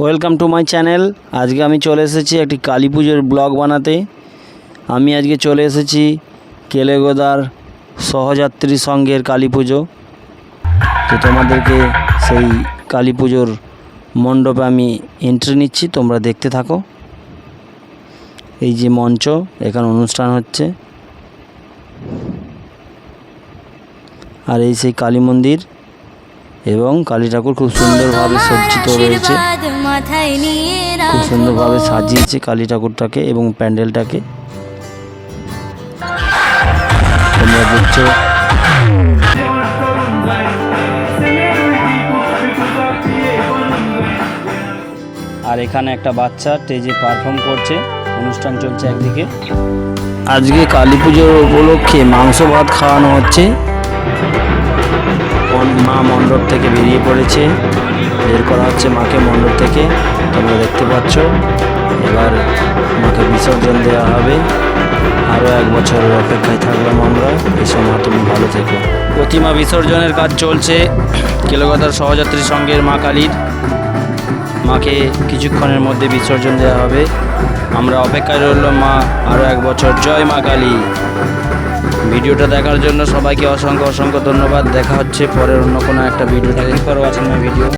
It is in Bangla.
ওয়েলকাম টু মাই চ্যানেল আজকে আমি চলে এসেছি একটি কালী পুজোর ব্লগ বানাতে। আমি আজকে চলে এসেছি কেলেগোদার সহযাত্রী সঙ্গের কালী পুজো। তো তোমাদেরকে সেই কালী পুজোর মণ্ডপে আমি এন্ট্রি নিচ্ছি, তোমরা দেখতে থাকো। এই যে মঞ্চ, এখানে অনুষ্ঠান হচ্ছে। আর এই সেই কালী মন্দির এবং কালী ঠাকুর খুব সুন্দরভাবে সজ্জিত রয়েছে। খুব। সুন্দরভাবে সাজিয়েছে কালী ঠাকুরটাকে এবং প্যান্ডেলটাকে। তোমরা দেখছ। আর এখানে একটা বাচ্চা স্টেজে পারফর্ম করছে। অনুষ্ঠান চলছে একদিকে। আজকে কালী পুজোর উপলক্ষে মাংস ভাত খাওয়ানো হচ্ছে। মা মণ্ডপ থেকে বেরিয়ে পড়েছে। বের করা হচ্ছে মাকে মণ্ডপ থেকে। তোমরা দেখতে পাচ্ছ, এবার মাকে বিসর্জন দেওয়া হবে। আরও এক বছরের অপেক্ষায় থাকলাম আমরা। এই সময় তুমি ভালো থেকো। প্রতিমা বিসর্জনের কাজ চলছে। কেলকাতার সহযাত্রী সঙ্গের মা কালীর। মাকে কিছুক্ষণের মধ্যে বিসর্জন দেওয়া হবে। আমরা অপেক্ষায় রইল মা আরও এক বছর। জয় মা কালী। ভিডিওটা দেখার জন্য সবাইকে অসংখ্য অসংখ্য ধন্যবাদ। দেখা হচ্ছে পরের অন্য কোনো একটা video thank for watching my video